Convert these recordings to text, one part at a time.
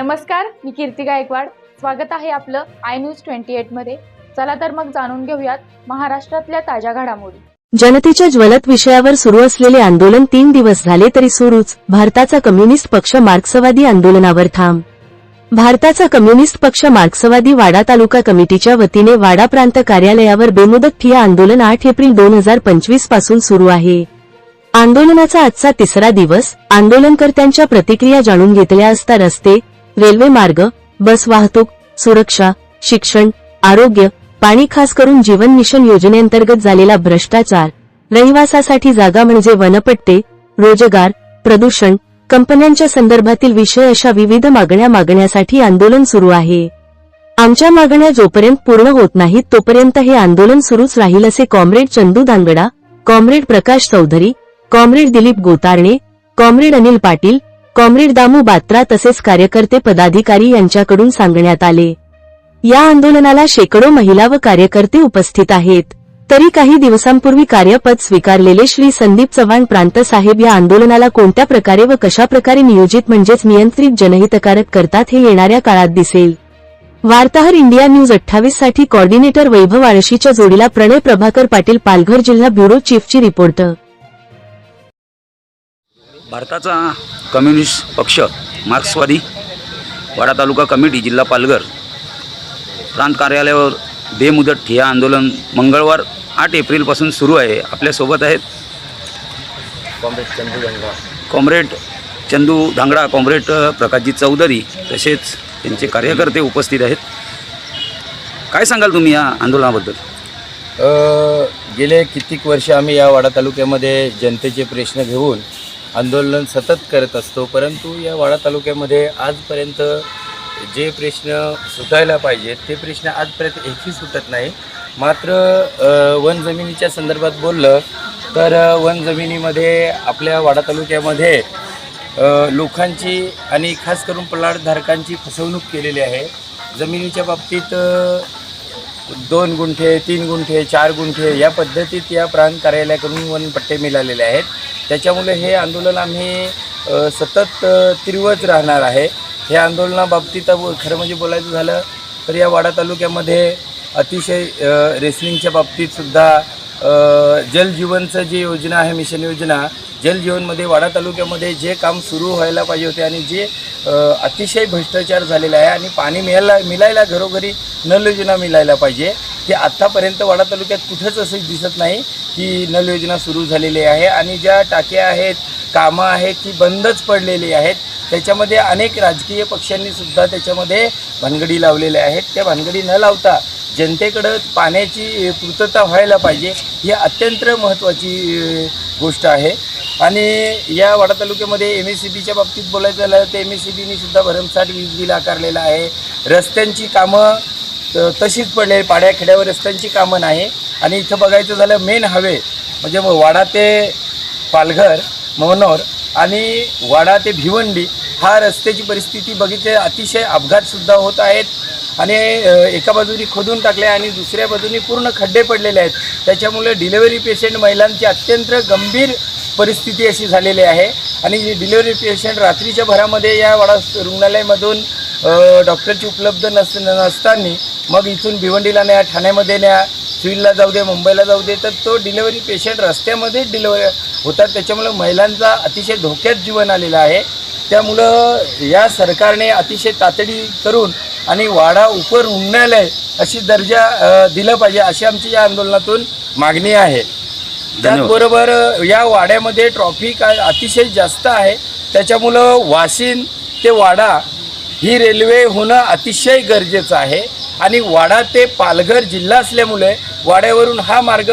नमस्कार मी कीर्ती गायकवाड. स्वागत आहे आपलं आय न्यूज ट्वेंटी एटमध्ये चला तर मग जाणून घेऊयात महाराष्ट्रातल्या ताज्या घडामोडी. जनतेच्या ज्वलत विषयावर सुरू असलेले आंदोलन तीन दिवस झाले तरी सुरूच. भारताचा कम्युनिस्ट पक्ष मार्क्सवादी आंदोलनावर थांब भारताचा कम्युनिस्ट पक्ष मार्क्सवादी वाडा तालुका कमिटीच्या वतीने वाडा प्रांत कार्यालयावर बेमुदत ठिया आंदोलन आठ एप्रिल दोन हजार पंचवीसपासून सुरू आहे. आंदोलनाचा आजचा तिसरा दिवस. आंदोलनकर्त्यांच्या प्रतिक्रिया जाणून घेतल्या असता रस्ते रेल्वे मार्ग बस वाहतूक सुरक्षा शिक्षण आरोग्य पाणी खास करून जीवन मिशन योजनेअंतर्गत झालेला भ्रष्टाचार रहिवासासाठी जागा म्हणजे वनपट्टे रोजगार प्रदूषण कंपन्यांच्या संदर्भातील विषय अशा विविध मागण्या मागण्यासाठी आंदोलन सुरू आहे. आमच्या मागण्या जोपर्यंत पूर्ण होत नाहीत तोपर्यंत हे आंदोलन सुरूच राहील असे comrade Chandu Dangda comrade Prakash Chaudhari comrade Dilip Gotarne comrade Anil Patil comrade Damu Batra तसेच कार्यकर्ते पदाधिकारी यांच्याकडून सांगण्यात आले. या आंदोलनाला शेकडो महिला व कार्यकर्ते उपस्थित आहेत. तरी काही दिवसांपूर्वी कार्यपद स्वीकारलेले श्री संदीप चव्हाण प्रांत साहेब या आंदोलनाला कोणत्या प्रकारे व कशा प्रकारे नियोजित म्हणजेच नियंत्रित जनहितकारक करतात हे येणाऱ्या काळात दिसेल. वार्ताहर इंडिया न्यूज अठ्ठावीससाठी कॉर्डिनेटर वैभव आळशीच्या जोडीला प्रणय प्रभाकर पाटील पालघर जिल्हा ब्युरो चीफची रिपोर्ट. भारताचा कम्युनिस्ट पक्ष मार्क्सवादी वाडा तालुका कमिटी जिल्हा पालघर. प्रांत कार्यालयावर बेमुदत ठिया आंदोलन मंगळवार आठ एप्रिलपासून सुरू आहे. आपल्यासोबत आहेत कॉम्रेड चंदू धांगडा कॉम्रेड अ, प्रकाशजी चौधरी तसेच त्यांचे कार्यकर्ते उपस्थित आहेत. काय सांगाल तुम्ही या आंदोलनाबद्दल? गेले कित्येक वर्ष आम्ही या वाडा तालुक्यामध्ये जनतेचे प्रश्न घेऊन आंदोलन सतत करत असतो परंतु या वाडा तालुक्यामध्ये आजपर्यंत जे प्रश्न सुटायला पाहिजेत ते प्रश्न आजपर्यंत एकही सुटत नाही. मात्र वन जमिनीच्या संदर्भात बोललं तर वन जमिनीमध्ये आपल्या वाडा तालुक्यामध्ये लोकांची आणि खास करून प्लॉटधारकांची फसवणूक केलेली आहे. जमिनीच्या बाबतीत दोन गुंठे तीन गुंठे चार गुंठे या पद्धतीत या प्रांत कार्यालयाकडून वनपट्टे मिळालेले आहेत. त्याच्यामुळे हे आंदोलन आम्ही सतत तीव्रच राहणार आहे. हे आंदोलनाबाबतीत खरं म्हणजे बोलायचं झालं तर या वाडा तालुक्यामध्ये अतिशय रेसलिंगच्या बाबतीतसुद्धा जल जीवनचं जलजीवनचं जी योजना आहे मिशन योजना जल जीवनमध्ये वाडा तालुक्यामध्ये जे काम सुरू व्हायला पाहिजे होते आणि जे अतिशय भ्रष्टाचार झालेला आहे आणि पाणी मिळायला मिळायला घरोघरी नल योजना मिळायला पाहिजे ते आत्तापर्यंत वाडा तालुक्यात कुठंच असं दिसत नाही की नल योजना सुरू झालेली आहे आणि ज्या टाक्या आहेत कामं आहेत ती बंदच पडलेली आहेत. त्याच्यामध्ये अनेक राजकीय पक्षांनी सुद्धा त्याच्यामध्ये भानगडी लावलेल्या आहेत. त्या भानगडी न लावता जनतेकडं पाण्याची पूर्तता व्हायला पाहिजे ही अत्यंत महत्त्वाची गोष्ट आहे. आणि या वाडा तालुक्यामध्ये एम एस सी बीच्या बाबतीत बोलायचं झालं तर एम एस सी बीनी सुद्धा भरमसाठ वीज बिल आकारलेलं आहे. रस्त्यांची कामं तशीच पडले पाड्याखेड्यावर रस्त्यांची कामं नाही. आणि इथं बघायचं झालं मेन हवे म्हणजे मग वाडा ते पालघर मनोर आणि वाडा ते भिवंडी हा रस्त्याची परिस्थिती बघितली अतिशय अपघातसुद्धा होत आहेत. आणि एका बाजूनी खोदून टाकले आणि दुसऱ्या बाजूनी पूर्ण खड्डे पडलेले आहेत. त्याच्यामुळे डिलेवरी पेशंट महिलांची अत्यंत गंभीर परिस्थिती अशी झालेली आहे. आणि डिलेवरी पेशंट रात्रीच्या भरामध्ये या वाडा रुग्णालयामधून डॉक्टरची उपलब्ध नस नसताना मग इथून भिवंडीला न्या ठाण्यामध्ये न्या सिव्हिलला जाऊ दे मुंबईला जाऊ दे तर तो डिलेवरी पेशंट रस्त्यामध्येच डिलेवरी होतात. त्याच्यामुळं महिलांचा अतिशय धोक्यात जीवन आलेलं आहे. त्यामुळं या सरकारने अतिशय तातडी करून आणि वाडा उपर रुग्णालय अशी दर्जा दिलं पाहिजे अशी आमची या आंदोलनातून मागणी आहे. त्याचबरोबर या वाड्यामध्ये ट्रॉफिक अतिशय जास्त आहे. त्याच्यामुळं वाशिन ते वाडा ही रेल्वे होणं अतिशय गरजेचं आहे. आणि वाडा ते पालघर जिल्हा असल्यामुळे वाड्यावरून हा मार्ग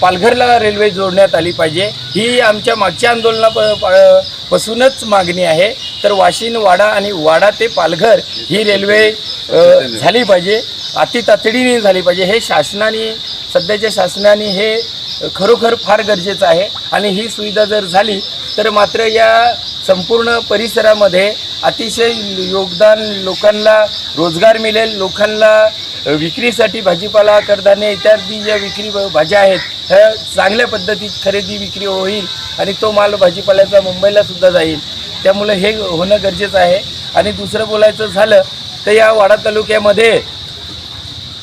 पालघरला रेल्वे जोडण्यात आली पाहिजे. ही आमच्या मागच्या आंदोलना प- पासूनच मागणी आहे. तर वाशिन वाडा आणि वाडा ते पालघर ही रेल्वे झाली पाहिजे. अति तातडीने झाली पाहिजे. हे शासनाने सध्याच्या शासनाने हे खरोखर फार गरजेचं आहे. आणि ही सुविधा जर झाली तर मात्र या संपूर्ण परिसरामध्ये अतिशय योगदान लोकांना रोजगार मिळेल लोकांना विक्रीसाठी भाजीपाला कडधान्य इत्यादी ज्या विक्री भाज्या आहेत ह्या चांगल्या पद्धतीत खरेदी विक्री होईल आणि तो माल भाजीपाल्याचा मुंबईला सुद्धा जाईल. त्यामुळे हे होणं गरजेचं आहे. आणि दुसरं बोलायचं झालं तर या वाडा तालुक्यामध्ये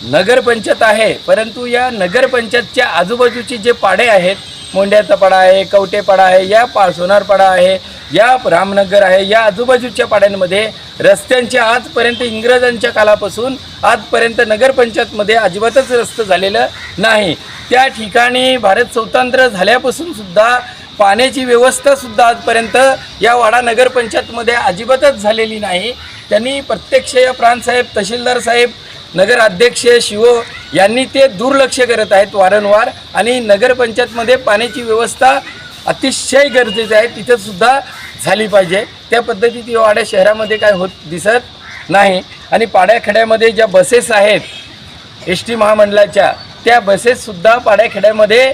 नगरपंचायत आहे परंतु या नगरपंचायतच्या आजूबाजूचे जे पाडे आहेत मोंड्याचा पाडा आहे कवटेपाडा आहे या पा सोनारपाडा आहे या रामनगर आहे या आजूबाजूच्या पाड्यांमध्ये रस्त्यांचे आजपर्यंत इंग्रजांच्या कालापासून आजपर्यंत नगरपंचायतमध्ये अजिबातच रस्तं झालेलं नाही. त्या ठिकाणी भारत स्वतंत्र झाल्यापासून सुद्धा पाण्याची व्यवस्थासुद्धा आजपर्यंत या वाडा नगरपंचायतमध्ये अजिबातच झालेली नाही. त्यांनी प्रत्यक्ष या प्रांतसाहेब तहसीलदार साहेब नगराध्यक्ष शिवो शिव यांनी ते दुर्लक्ष करत आहेत वारंवार. आणि नगरपंचायतमध्ये पाण्याची व्यवस्था अतिशय गरजेची आहे. तिथंसुद्धा झाली पाहिजे. त्या पद्धतीत वाड्या शहरामध्ये काय होत दिसत नाही. आणि पाड्याखेड्यामध्ये ज्या बसेस आहेत एस टी महामंडळाच्या त्या बसेससुद्धा पाड्याखेड्यामध्ये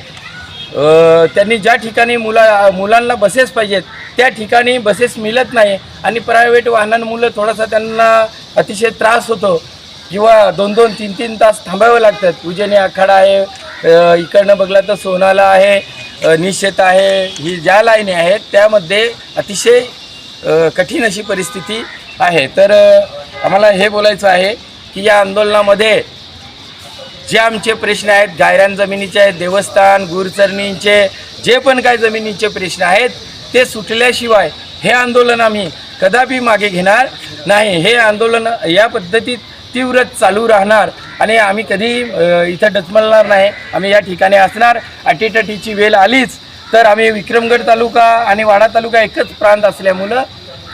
त्यांनी ज्या ठिकाणी मुला मुलांना बसेस पाहिजेत त्या ठिकाणी बसेस मिळत नाही. आणि प्रायव्हेट वाहनांमुळे थोडासा त्यांना अतिशय त्रास होतो. किंवा दोन दोन तीन तीन तास थांबावं लागतात. पूजेने आखाडा आहे इकडनं बघला तर सोनाला आहे निश्चित आहे ही ज्या लाईनी आहेत त्यामध्ये अतिशय कठीण अशी परिस्थिती आहे. तर आम्हाला हे बोलायचं आहे की या आंदोलनामध्ये जे आमचे प्रश्न आहेत गायरान जमिनीचे आहेत देवस्थान गुरचरणींचे जे पण काय जमिनीचे प्रश्न आहेत ते सुटल्याशिवाय हे आंदोलन आम्ही कदापि मागे घेणार नाही. हे आंदोलन या पद्धतीत तीव्र चालू राहणार आणि आम्ही कधी इथं डचमलणार नाही. आम्ही या ठिकाणी असणार. अटीटटीची वेळ आलीच तर आम्ही विक्रमगड तालुका आणि वाडा तालुका एकच प्रांत असल्यामुळं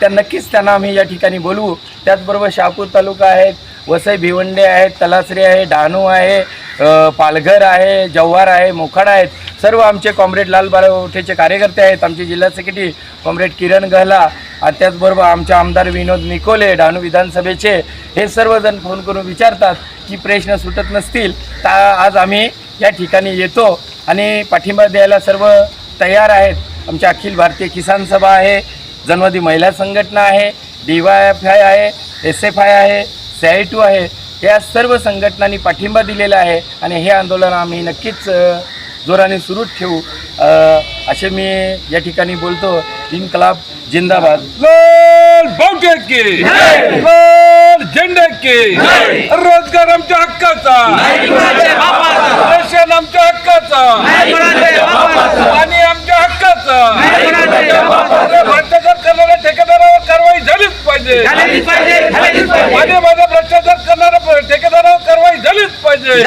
त्या नक्कीच त्यांना आम्ही या ठिकाणी बोलवू. त्याचबरोबर शहापूर तालुका आहेत वसई भिवंडे आहेत तलासरी आहे डहाणू आहे पालघर आहे जव्हार आहे मोखाडा आहेत. सर्व आमचे कॉम्रेड लाल बाळवठेचे कार्यकर्ते आहेत. आमचे जिल्हा सेक्रेटरी कॉम्रेड किरण गहला आणि त्याचबरोबर आमचे आमदार विनोद निकोले डहाणू विधानसभेचे हे सर्वजण फोन करून विचारतात की प्रश्न सुटत नसतील तर आज आम्ही या ठिकाणी येतो आणि पाठिंबा द्यायला सर्व तयार आहेत. आमच्या अखिल भारतीय किसान सभा आहे जनवादी महिला संघटना आहे डी वाय एफ आय आहे एस एफ आय आहे सी आय टू आहे. या सर्व संघटनांनी पाठिंबा दिलेला आहे आणि हे आंदोलन आम्ही नक्कीच जोराने सुरूच ठेवू. असे मी या ठिकाणी बोलतो. इन्कलाब जिंदाबाद. लाल बावटे की. लाल झेंडे की. रोजगार आमच्या हक्काचा. आमच्या हक्काचा. आणि आमच्या हक्काचा. भ्रष्टाचार करणाऱ्या ठेकेदारावर कारवाई झालीच पाहिजे. आणि माझा भ्रष्टाचार करणाऱ्या ठेकेदारावर कारवाई झालीच पाहिजे.